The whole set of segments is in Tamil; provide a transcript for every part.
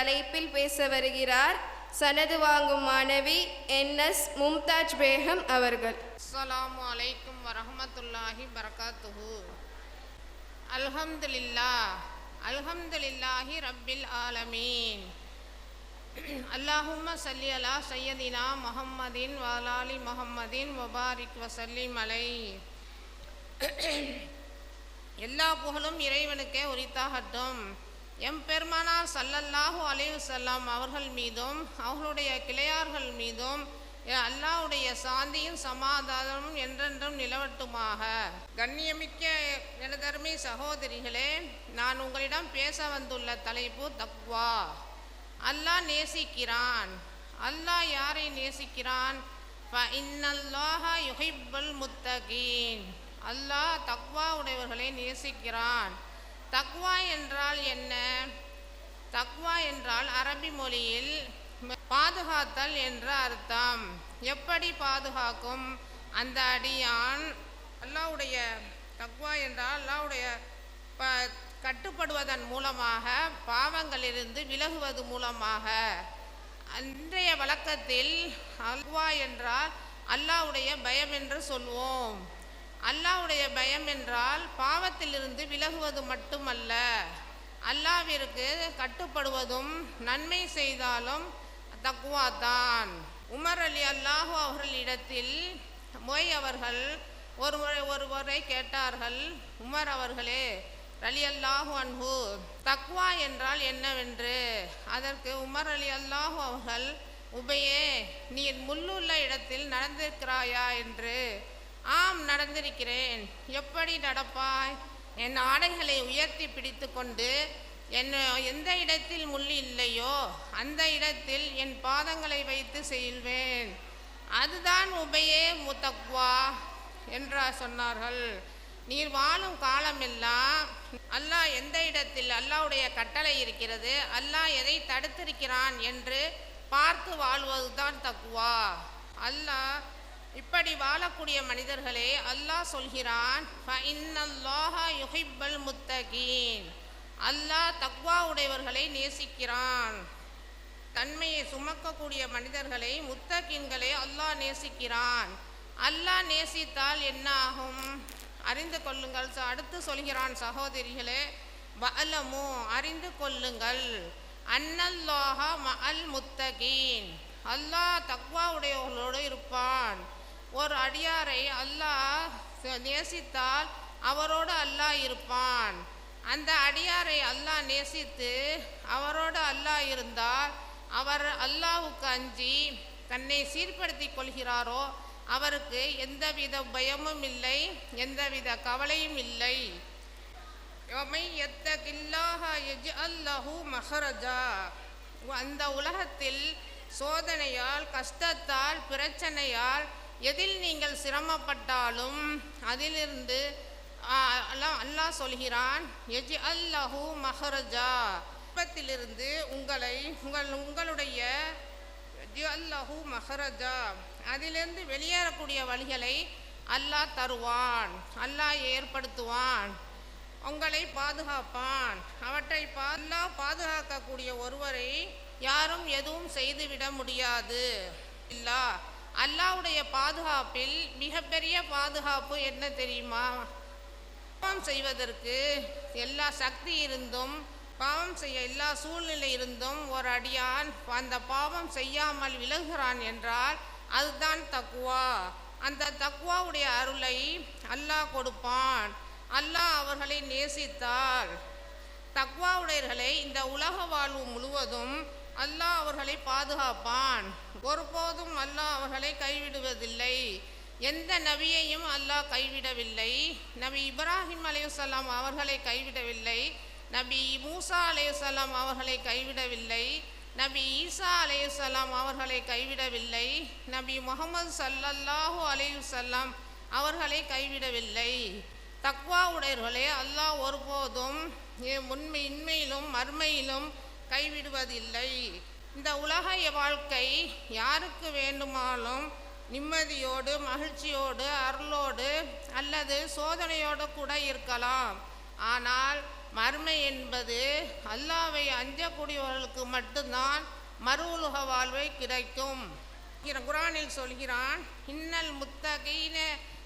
தலைப்பில் பேச வருகிறார். சனது வாங்கும் மாணவி என் எஸ் மும்தாஜ் பேகம் அவர்கள். அஸ்லாம் அலைக்கும் வரமத்துல்லாஹி பரகாத்துஹு அல்ஹம்துலில்லா அல்ஹம்துலில்லாஹி ரப்பில் ஆலமீன். அல்லாஹும்ம சல்லி அலா சையதினா முஹம்மதின் வாலாலி முஹம்மதின் முபாரிக் வசல்லி மலை எல்லா புகழும் இறைவனுக்கே உரித்தாகட்டும். எம் பெருமானார் சல்லல்லாஹு அவர்கள் மீதும் அவர்களுடைய கிளையார்கள் மீதும் அல்லாவுடைய அல்லாஹ்வுடைய சாந்தியும் சமாதானமும் என்றென்றும் நிலவட்டுமாக. கண்ணியமிக்க எனதருமை சகோதரிகளே நான் உங்களிடம் பேச வந்துள்ள தலைப்பு தக்வா. அல்லாஹ் நேசிக்கிறான். அல்லாஹ் யாரை நேசிக்கிறான்? யுஹிப்பல் முத்தகீன். அல்லாஹ் தக்வா உடையவர்களை நேசிக்கிறான். தக்வா என்றால் என்ன? தக்வா என்றால் அரபி மொழியில் பாதுகாத்தல் என்ற அர்த்தம். எப்படி பாதுகாக்கும்? அந்த அடியான் அல்லாஹ்வுடைய தக்வா என்றால் அல்லாஹ்வுடைய ப கட்டுப்படுவதன் மூலமாக பாவங்களிலிருந்து விலகுவது மூலமாக. அன்றைய வழக்கத்தில் அல்வா என்றால் அல்லாஹ்வுடைய பயம் என்று சொல்வோம். அல்லாஹ்வுடைய பயம் என்றால் பாவத்திலிருந்து விலகுவது மட்டுமல்ல. அல்லாவிற்கு கட்டுப்படுவதும் நன்மை செய்தாலும் தக்குவா தான். உமர் அலி அல்லாஹு அவர்களிடத்தில் மொய் அவர்கள் ஒரு முறை ஒரு முறை கேட்டார்கள் உமர் அவர்களே அலி அல்லாஹு அன்ஹு தக்வா என்றால் என்னவென்று? அதற்கு உமர் அலி அல்லாஹு அவர்கள் உபையே நீ முள்ளுள்ள இடத்தில் நடந்திருக்கிறாயா என்று ஆம் நடந்திருக்கிறேன். எப்படி நடப்பாய்? என் ஆடைகளை உயர்த்தி பிடித்து கொண்டு என் எந்த இடத்தில் முள் இல்லையோ அந்த இடத்தில் என் பாதங்களை வைத்து செல்வேன். அதுதான் உபையே முத்தக்வா என்றார் சொன்னார்கள். நீர் வாழும் காலமெல்லாம் அல்லாஹ் எந்த இடத்தில் அல்லாஹ்வுடைய கட்டளை இருக்கிறது அல்லாஹ் எதை தடுத்திருக்கிறான் என்று பார்த்து வாழ்வதுதான் தக்குவா அல்லாஹ் இப்படி வாழக்கூடிய மனிதர்களே அல்லாஹ் சொல்கிறான் யுஹிப்பல் முத்தகீன். அல்லாஹ் தக்வா உடையவர்களை நேசிக்கிறான். தன்மையை சுமக்கக்கூடிய மனிதர்களை முத்தகீன்களை அல்லாஹ் நேசிக்கிறான். அல்லாஹ் நேசித்தால் என்ன ஆகும்? அறிந்து கொள்ளுங்கள். ச- அடுத்து சொல்கிறான் சகோதரிகளே வலமோ அறிந்து கொள்ளுங்கள். அன்னல்லாஹா ம அல் முத்தகீன். அல்லாஹ் தக்வா உடையவர்களோடு இருப்பான். ஒரு அடியாரை அல்லாஹ் நேசித்தால் அவரோடு அல்லாஹ் இருப்பான். அந்த அடியாரை அல்லாஹ் நேசித்து அவரோடு அல்லாஹ் இருந்தால் அவர் அல்லாஹுக்கு அஞ்சி தன்னை சீர்படுத்தி கொள்கிறாரோ அவருக்கு எந்தவித பயமும் இல்லை எந்தவித கவலையும் இல்லை. மஹரஜா. அந்த உலகத்தில் சோதனையால் கஷ்டத்தால் பிரச்சனையால் எதில் நீங்கள் சிரமப்பட்டாலும் அதிலிருந்து அல்லாஹ் அல்லாஹ் சொல்கிறான் எஜி அல்லஹு மஹரஜா. விபத்திலிருந்து உங்களை உங்கள் உங்களுடைய அல்லாஹு மஹரஜா. அதிலிருந்து வெளியேறக்கூடிய வழிகளை அல்லாஹ் தருவான் அல்லாஹ் ஏற்படுத்துவான் உங்களை பாதுகாப்பான். அவற்றை பா- அல்லாஹ் பாதுகாக்கக்கூடிய ஒருவரை யாரும் எதுவும் செய்துவிட முடியாது. இல்லா. அல்லாஹ்வுடைய பாதுகாப்பில் மிகப்பெரிய பாதுகாப்பு என்ன தெரியுமா? பாவம் செய்வதற்கு எல்லா சக்தி இருந்தும் பாவம் செய்ய எல்லா சூழ்நிலை இருந்தும் ஒரு அடியான் அந்த பாவம் செய்யாமல் விலகுகிறான் என்றால் அதுதான் தக்குவா அந்த தக்குவாவுடைய அருளை அல்லாஹ் கொடுப்பான். அல்லாஹ் அவர்களை நேசித்தால் தக்வாவுடையர்களை இந்த உலக வாழ்வு முழுவதும் அல்லாஹ் அவர்களை பாதுகாப்பான். ஒருபோதும் அல்லாஹ் அவர்களை கைவிடுவதில்லை. எந்த நபியையும் அல்லாஹ் கைவிடவில்லை. நபி இப்ராஹிம் அலையுசல்லாம் அவர்களை கைவிடவில்லை. நபி மூசா அலையுசல்லாம் அவர்களை கைவிடவில்லை. நபி ஈசா அலையுசல்லாம் அவர்களை கைவிடவில்லை. நபி முகமது சல்லல்லாஹூ அலையுசல்லாம் அவர்களை கைவிடவில்லை. தக்வா உடையவர்களே அல்லாஹ் ஒருபோதும் உண்மை இன்மையிலும் மறுமையிலும் கைவிடுவதில்லை இந்த உலக வாழ்க்கை யாருக்கு வேண்டுமானாலும் நிம்மதியோடு மகிழ்ச்சியோடு அருளோடு அல்லது சோதனையோடு கூட இருக்கலாம். ஆனால் மர்மை என்பது அல்லாவை அஞ்சக்கூடியவர்களுக்கு மட்டும்தான் மறு உலக வாழ்வை கிடைக்கும். குரானில் சொல்கிறான் இன்னல் முத்தகீன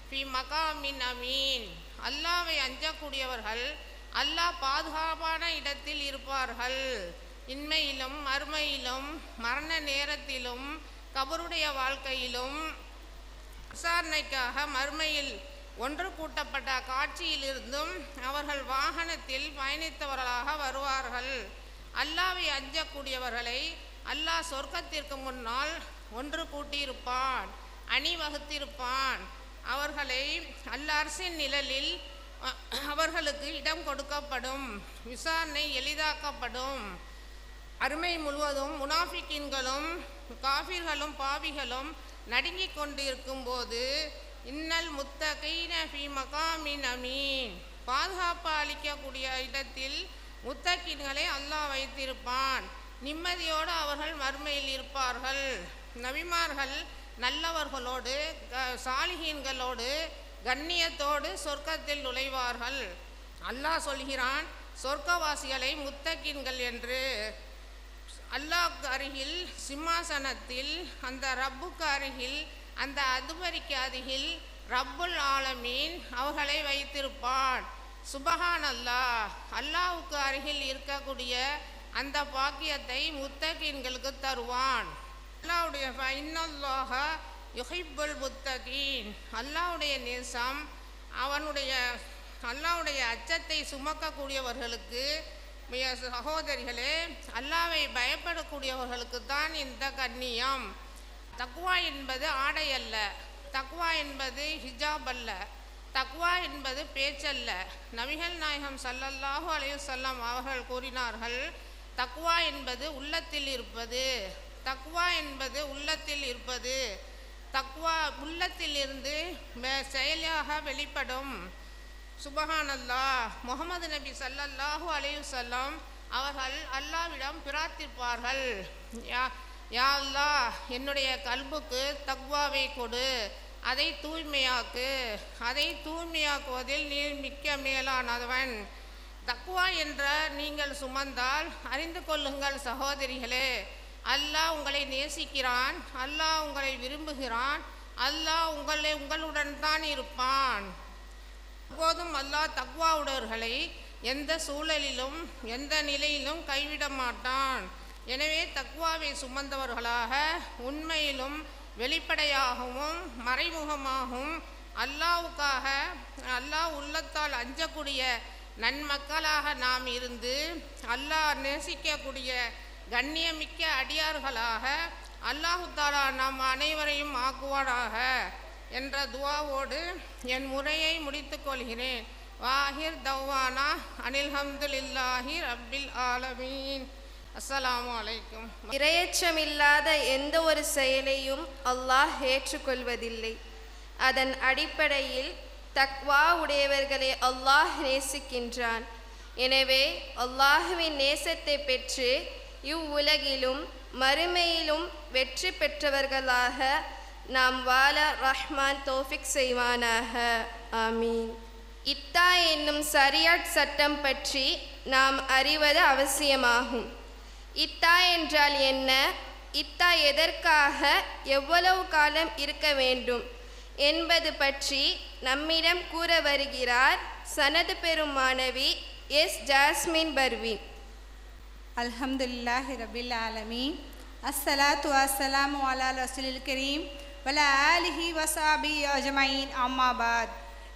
பி மகாமின் அமீன். அல்லாவை அஞ்சக்கூடியவர்கள் அல்லாஹ் பாதுகாப்பான இடத்தில் இருப்பார்கள். இன்மையிலும் மறுமையிலும் மரண நேரத்திலும் கபருடைய வாழ்க்கையிலும் விசாரணைக்காக மறுமையில் ஒன்று கூட்டப்பட்ட காட்சியிலிருந்தும் அவர்கள் வாகனத்தில் பயணித்தவர்களாக வருவார்கள். அல்லாவை அஞ்சக்கூடியவர்களை அல்லாஹ் சொர்க்கத்திற்கு முன்னால் ஒன்று கூட்டியிருப்பான் அணிவகுத்திருப்பான். அவர்களை அல்லரசின் நிழலில் அவர்களுக்கு இடம் கொடுக்கப்படும் விசாரணை எளிதாக்கப்படும். அருமை முழுவதும் முனாஃபிக்கின்களும் காஃபிர்களும் பாவிகளும் நடுங்கிக் கொண்டிருக்கும் போது இன்னல் முத்தகீன மகாமின் அமீன். பாதுகாப்பு அளிக்கக்கூடிய இடத்தில் முத்தகின்களை அல்லாஹ் வைத்திருப்பான். நிம்மதியோடு அவர்கள் மறுமையில் இருப்பார்கள். நபிமார்கள் நல்லவர்களோடு க- சாலிகீன்களோடு கண்ணியத்தோடு சொர்க்கத்தில் நுழைவார்கள். அல்லாஹ் சொல்கிறான் சொர்க்கவாசிகளை முத்தகின்கள் என்று அல்லாவுக்கு அருகில் சிம்மாசனத்தில் அந்த ரப்புக்கு அருகில் அந்த அதுபரிக்கு அருகில் ரப்புல் ஆலமீன் அவர்களை வைத்திருப்பான். சுபஹான் அல்லாஹ் அல்லாவுக்கு அருகில் இருக்கக்கூடிய அந்த பாக்கியத்தை முத்தகீன்களுக்கு தருவான். அல்லாவுடைய இன்னல்லாஹ யுஹிப்புல் முத்தகீன். அல்லாஹ்வுடைய நேசம் அவனுடைய அல்லாஹ்வுடைய அச்சத்தை சுமக்கக்கூடியவர்களுக்கு சகோதரிகளே அல்லாவை பயப்படக்கூடியவர்களுக்கு தான் இந்த கண்ணியம். தக்குவா என்பது ஆடை அல்ல. தக்குவா என்பது ஹிஜாப் அல்ல. தக்வா என்பது பேச்சல்ல. நபிகள் நாயகம் சல்லல்லாஹு அலையுசல்லாம் அவர்கள் கூறினார்கள் தக்வா என்பது உள்ளத்தில் இருப்பது. தக்வா என்பது உள்ளத்தில் இருப்பது. தக்வா உள்ளத்தில் இருந்து செயலாக வெளிப்படும். சுபஹானல்லாஹ். முகமது நபி ஸல்லல்லாஹு அலையுசல்லாம் அவர்கள் அல்லாவிடம் பிரார்த்திப்பார்கள். யா யா அல்லா என்னுடைய கல்புக்கு தக்வாவை கொடு. அதை தூய்மையாக்கு. அதை தூய்மையாக்குவதில் நீ மிக்க மேலானவன். தக்குவா என்ற நீங்கள் சுமந்தால் அறிந்து கொள்ளுங்கள் சகோதரிகளே. அல்லாஹ் உங்களை நேசிக்கிறான். அல்லாஹ் உங்களை விரும்புகிறான். அல்லாஹ் உங்களை உங்களுடன் தான் இருப்பான். எப்போதும் அல்லாஹ் தக்வாவுடையவர்களை எந்த சூழலிலும் எந்த நிலையிலும் கைவிட மாட்டான். எனவே தக்வாவை சுமந்தவர்களாக உண்மையிலும் வெளிப்படையாகவும் மறைமுகமாகவும் அல்லாவுக்காக அல்லாஹ் உள்ளத்தால் அஞ்சக்கூடிய நன்மக்களாக நாம் இருந்து அல்லாஹ் நேசிக்கக்கூடிய கண்ணியமிக்க அடியார்களாக அல்லாஹு தாலா நாம் அனைவரையும் ஆக்குவானாக. என்ற துவாவோடு என் முறையை முடித்து கொள்கிறேன். வாஹிர் தவ்வானா அனில்ஹம்துலில்லாஹி ரப்பில் ஆலமீன். அஸ்ஸலாமு அலைக்கும். இரையச்சமில்லாத எந்த ஒரு செயலையும் அல்லாஹ் ஏற்றுக்கொள்வதில்லை. அதன் அடிப்படையில் தக்வா உடையவர்களை அல்லாஹ் நேசிக்கின்றான். எனவே அல்லாஹுவின் நேசத்தை பெற்று இவ்வுலகிலும் மறுமையிலும் வெற்றி பெற்றவர்களாக நாம் வாழ ரஹ்மான் தோஃபிக் செய்வானாக. ஆமீன். இத்தா என்னும் சரியாட் சட்டம் பற்றி நாம் அறிவது அவசியமாகும். இத்தா என்றால் என்ன? இத்தா எதற்காக எவ்வளவு காலம் இருக்க வேண்டும் என்பது பற்றி நம்மிடம் கூற வருகிறார் சனது பெறும் மாணவி எஸ் ஜாஸ்மின் பர்வீன் அல்ஹம்துலில்லாஹி ரபில் ஆலமீன். அஸ்ஸலாத்து அஸ்ஸலாம் அலா ரசூலில் கரீம். வல ஆலிஹி வசாபி அஜமைன் அம்மாபாத்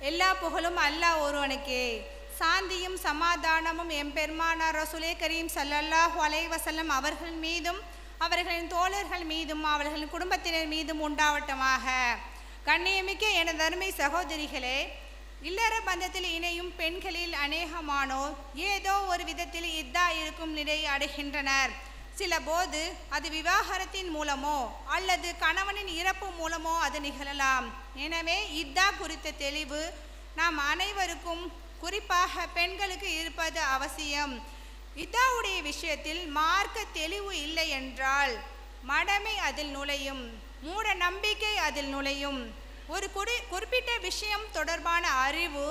எல்லா புகழும் அல்லாஹ் ஒருவனுக்கே. சாந்தியும் சமாதானமும் எம்பெருமானார் ரசுலே கரீம் ஸல்லல்லாஹு அலைஹி வசல்லம் அவர்கள் மீதும் அவர்களின் தோழர்கள் மீதும் அவர்களின் குடும்பத்தினர் மீதும் உண்டாவட்டமாக. கண்ணியமிக்க எனது அருமை சகோதரிகளே இல்லற பந்தத்தில் இணையும் பெண்களில் அநேகமானோர் ஏதோ ஒரு விதத்தில் இத்தா இருக்கும் நிலை அடைகின்றனர். சில போது அது விவாகரத்தின் மூலமோ அல்லது கணவனின் இறப்பு மூலமோ அது நிகழலாம். எனவே இதா குறித்த தெளிவு நாம் அனைவருக்கும் குறிப்பாக பெண்களுக்கு இருப்பது அவசியம். இதாவுடைய விஷயத்தில் மார்க்க தெளிவு இல்லை என்றால் மடமை அதில் நுழையும் மூட நம்பிக்கை அதில் நுழையும். ஒரு குறி குறிப்பிட்ட விஷயம் தொடர்பான அறிவு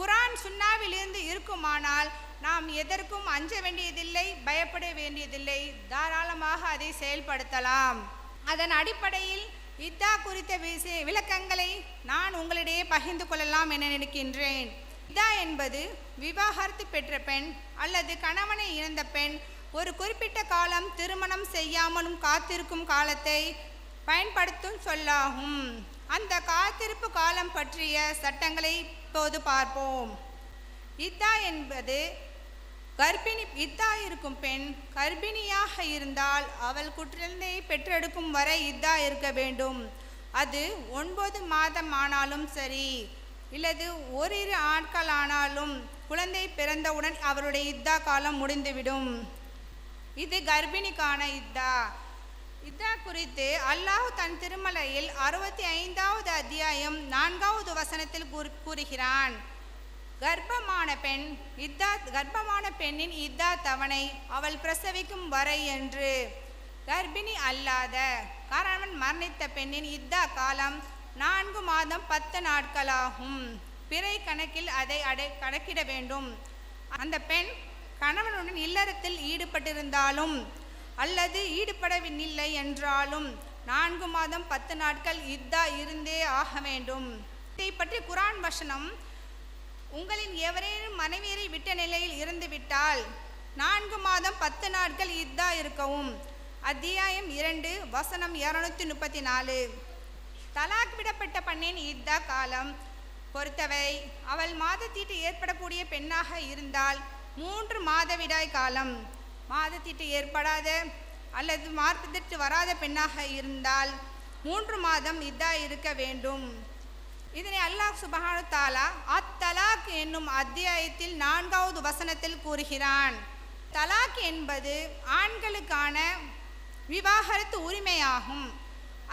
குரான் சுன்னாவிலிருந்து இருக்குமானால் நாம் எதற்கும் அஞ்ச வேண்டியதில்லை பயப்பட வேண்டியதில்லை. தாராளமாக அதை செயல்படுத்தலாம். அதன் அடிப்படையில் இத்தா குறித்த விளக்கங்களை நான் உங்களிடையே பகிர்ந்து கொள்ளலாம் என நினைக்கின்றேன். இதா என்பது விவாகரத்து பெற்ற பெண் அல்லது கணவனை இழந்த பெண் ஒரு குறிப்பிட்ட காலம் திருமணம் செய்யாமலும் காத்திருக்கும் காலத்தை பயன்படுத்தும் சொல்லாகும். அந்த காத்திருப்பு காலம் பற்றிய சட்டங்களை இப்போது பார்ப்போம். இத்தா என்பது கர்ப்பிணி இத்தா இருக்கும் பெண் கர்ப்பிணியாக இருந்தால் அவள் குழந்தையை பெற்றெடுக்கும் வரை இத்தா இருக்க வேண்டும். அது ஒன்பது மாதம் ஆனாலும் சரி இல்லது ஓரிரு ஆட்கள் ஆனாலும் குழந்தை பிறந்தவுடன் அவருடைய இத்தா காலம் முடிந்துவிடும். இது கர்ப்பிணிக்கான இத்தா. இதா குறித்து அல்லாஹ் தன் திருமலையில் அறுபத்தி ஐந்தாவது அத்தியாயம் நான்காவது வசனத்தில் கூறுகிறான். கர்ப்பமான பெண் இத்தா கர்ப்பமான பெண்ணின் இத்தா தவணை அவள் பிரசவிக்கும் வரை என்று. கர்ப்பிணி அல்லாத கணவன் மரணித்த பெண்ணின் இத்தா காலம் நான்கு மாதம் பத்து நாட்களாகும். பிறை கணக்கில் அதை அடை கணக்கிட வேண்டும். அந்த பெண் கணவனுடன் இல்லறத்தில் ஈடுபட்டிருந்தாலும் அல்லது ஈடுபடவில்லை என்றாலும் நான்கு மாதம் பத்து நாட்கள் இத்தா இருந்தே ஆக வேண்டும். இதை பற்றி குரான் வசனம் உங்களின் எவரேனும் மனைவியரை விட்ட நிலையில் இருந்துவிட்டால் நான்கு மாதம் பத்து நாட்கள் இத்தா இருக்கவும். அத்தியாயம் இரண்டு வசனம் இரநூத்தி முப்பத்தி நாலு. தலாக் விடப்பட்ட பெண்ணின் இத்தா காலம். பொறுத்தவை அவள் மாதத்தீட்டு ஏற்படக்கூடிய பெண்ணாக இருந்தால் மூன்று மாதவிடாய் காலம். மாதத்தீட்டு ஏற்படாத அல்லது மார்பதற்கு வராத பெண்ணாக இருந்தால் மூன்று மாதம் இதாக இருக்க வேண்டும். இதனை அல்லாஹ் சுபஹானு தாலா அத்தலாக் என்னும் அத்தியாயத்தில் நான்காவது வசனத்தில் கூறுகிறான். தலாக் என்பது ஆண்களுக்கான விவாகரத்து உரிமையாகும்.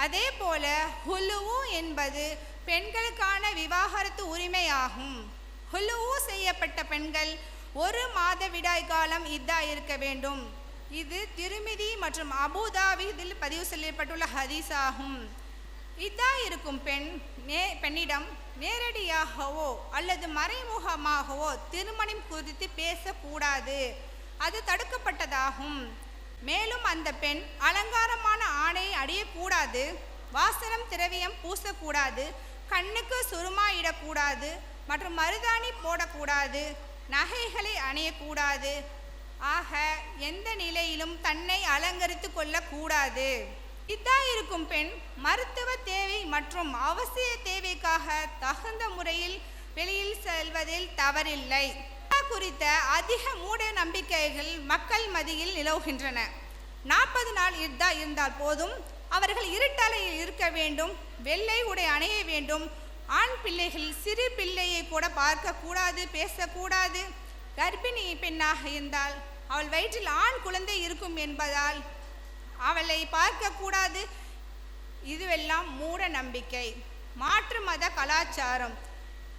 அதே போல ஹுலுவு என்பது பெண்களுக்கான விவாகரத்து உரிமையாகும். ஹுலுவு செய்யப்பட்ட பெண்கள் ஒரு மாத விடாய் காலம் இதா இருக்க வேண்டும். இது திருமிதி மற்றும் அபுதாபிதில் பதிவு செய்யப்பட்டுள்ள ஹதீஸ் ஆகும் இருக்கும் பெண் நே பெண்ணிடம் நேரடியாகவோ அல்லது மறைமுகமாகவோ திருமணம் குறித்து பேசக்கூடாது. அது தடுக்கப்பட்டதாகும். மேலும் அந்த பெண் அலங்காரமான ஆடையை அடியக்கூடாது வாசனம் திரவியம் பூசக்கூடாது கண்ணுக்கு சுருமா இடக்கூடாது மற்றும் மருதாணி போடக்கூடாது நகைகளை அணியக்கூடாது. ஆக எந்த நிலையிலும் தன்னை அலங்கரித்து கொள்ளக்கூடாது. இருக்கும் பெண் மருத்துவ தேவை மற்றும் அவசிய தேவைக்காக தகுந்த முறையில் வெளியில் செல்வதில் தவறில்லை. குறித்த அதிக மூட நம்பிக்கைகள் மக்கள் மதியில் நிலவுகின்றன. நாற்பது நாள் இதா இருந்தால் போதும். அவர்கள் இருட்டலையில் இருக்க வேண்டும். வெள்ளை உடை அணைய வேண்டும். ஆண் பிள்ளைகள் சிறு பிள்ளையை கூட பார்க்கக்கூடாது பேசக்கூடாது. கர்ப்பிணி பெண்ணாக இருந்தால் அவள் வயிற்றில் ஆண் குழந்தை இருக்கும் என்பதால் அவளை பார்க்கக்கூடாது இதுவெல்லாம் மூட நம்பிக்கை. மாற்று மத கலாச்சாரம்.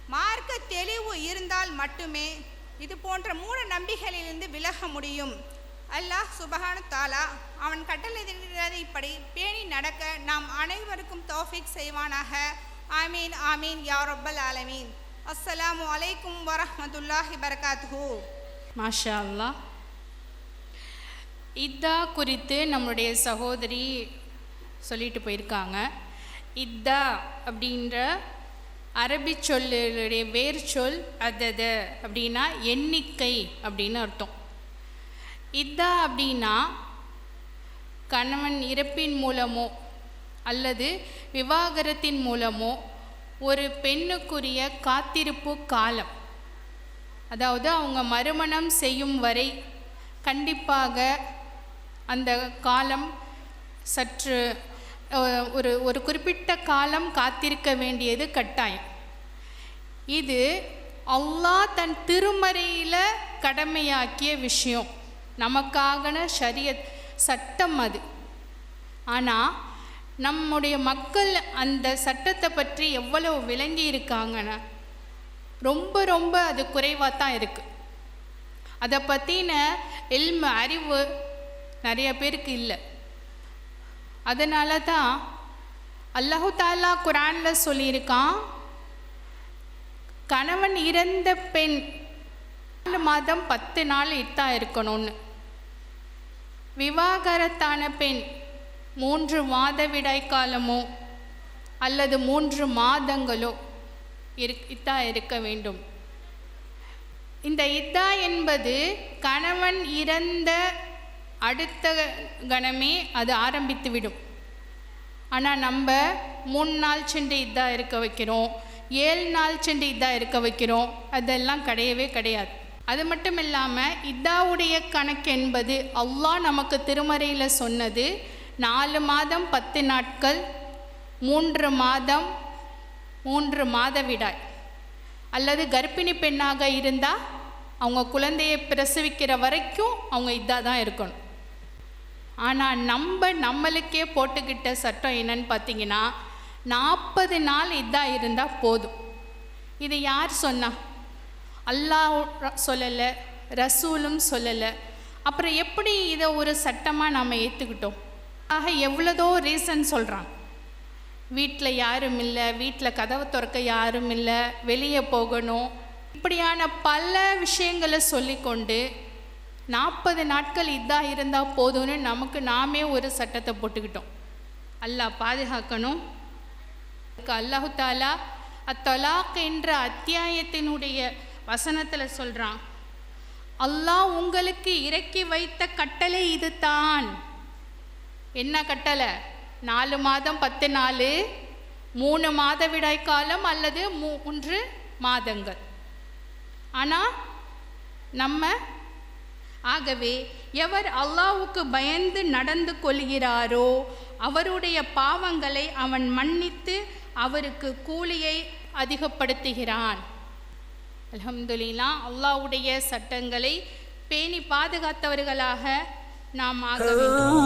மார்க்க தெளிவு இருந்தால் மட்டுமே இது போன்ற மூட நம்பிக்கைகளிலிருந்து விலக முடியும். அல்லாஹ் சுபஹான தாலா அவன் கட்டளைப்படி பேணி நடக்க நாம் அனைவருக்கும் தௌஃபிக் செய்வானாக. ஆமீன் ஆமீன் யா ரப்பல் ஆலமீன். அஸ்ஸலாமு அலைக்கும் வரஹ்மத்துல்லாஹி பரகாத்ஹூ மாஷா அல்லாஹ். இத்தா குறித்து நம்மளுடைய சகோதரி சொல்லிட்டு போயிருக்காங்க. இத்தா அப்படின்ற அரபி சொல்லுடைய வேர் சொல் அதது அப்படின்னா எண்ணிக்கை அப்படின்னு அர்த்தம். இத்தா அப்படின்னா கணவன் இறப்பின் மூலமோ அல்லது விவாகரத்தின் மூலமோ ஒரு பெண்ணுக்குரிய காத்திருப்பு காலம். அதாவது அவங்க மறுமணம் செய்யும் வரை கண்டிப்பாக அந்த காலம் சற்று ஒரு ஒரு குறிப்பிட்ட காலம் காத்திருக்க வேண்டியது கட்டாயம். இது அல்லாஹ் தன் திருமறையில் கடமையாக்கிய விஷயம். நமக்காகன ஷரியத் சட்டம் அது. ஆனால் நம்முடைய மக்கள் அந்த சட்டத்தை பற்றி எவ்வளவு விளங்கி இருக்காங்கன்னா ரொம்ப ரொம்ப அது குறைவாக தான் இருக்குது அதை பற்றின எல்ம அறிவு நிறைய பேருக்கு இல்லை. அதனால தான் அல்லாஹு தாலா குரானில் சொல்லியிருக்கான் கணவன் இறந்த பெண் நாலு மாதம் பத்து நாள் இத்தா இருக்கணும்னு. விவாகரத்தான பெண் மூன்று மாத விடைக்காலமோ அல்லது மூன்று மாதங்களோ இரு இத்தா இருக்க வேண்டும். இந்த இத்தா என்பது கணவன் இறந்த அடுத்த கணமே அது ஆரம்பித்து விடும். ஆனால் நம்ம மூணு நாள் சென்று இதாக இருக்க வைக்கிறோம் ஏழு நாள் சென்று இதாக இருக்க வைக்கிறோம் அதெல்லாம் கிடையவே கிடையாது. அது மட்டும் இல்லாமல் இதாவுடைய கணக்கு என்பது அல்லாஹ் நமக்கு திருமறையில் சொன்னது நாலு மாதம் பத்து நாட்கள் மூன்று மாதம் மூன்று மாதவிடாய் அல்லது கர்ப்பிணி பெண்ணாக இருந்தால் அவங்க குழந்தையை பிரசவிக்கிற வரைக்கும் அவங்க இதாக தான் இருக்கணும். ஆனால் நம்ம நம்மளுக்கே போட்டுக்கிட்ட சட்டம் என்னன்னு பார்த்தீங்கன்னா நாற்பது நாள் இதாக இருந்தால் போதும். இது யார் சொன்னா? அல்லாஹ் சொல்லலை ரசூலும் சொல்லலை. அப்புறம் எப்படி இதை ஒரு சட்டமாக நாம் ஏற்றுக்கிட்டோம் ஆக எவ்வளதோ ரீசன் சொல்கிறாங்க வீட்டில் யாரும் இல்லை வீட்டில் கதவை திறக்க யாரும் இல்லை வெளியே போகணும். இப்படியான பல விஷயங்களை சொல்லிக்கொண்டு நாற்பது நாட்கள் இதாக இருந்தால் போதும்னு நமக்கு நாமே ஒரு சட்டத்தை போட்டுக்கிட்டோம். அல்லாஹ் பாதுகாக்கணும். அல்லாஹு தாலா அத்தலாக் என்ற அத்தியாயத்தினுடைய வசனத்தில் சொல்கிறான் அல்லாஹ் உங்களுக்கு இறக்கி வைத்த கட்டளை இதுதான். என்ன கட்டளை? நாலு மாதம் பத்து நாள் மூணு மாத விடைக்காலம் அல்லது மூன்று மாதங்கள். ஆனால் நம்ம ஆகவே எவர் அல்லாவுக்கு பயந்து நடந்து கொள்கிறாரோ அவருடைய பாவங்களை அவன் மன்னித்து அவருக்கு கூலியை அதிகப்படுத்துகிறான். அலமதுல்லா அல்லாஹ்வுடைய சட்டங்களை பேணி பாதுகாத்தவர்களாக நாம் ஆக வேண்டும்.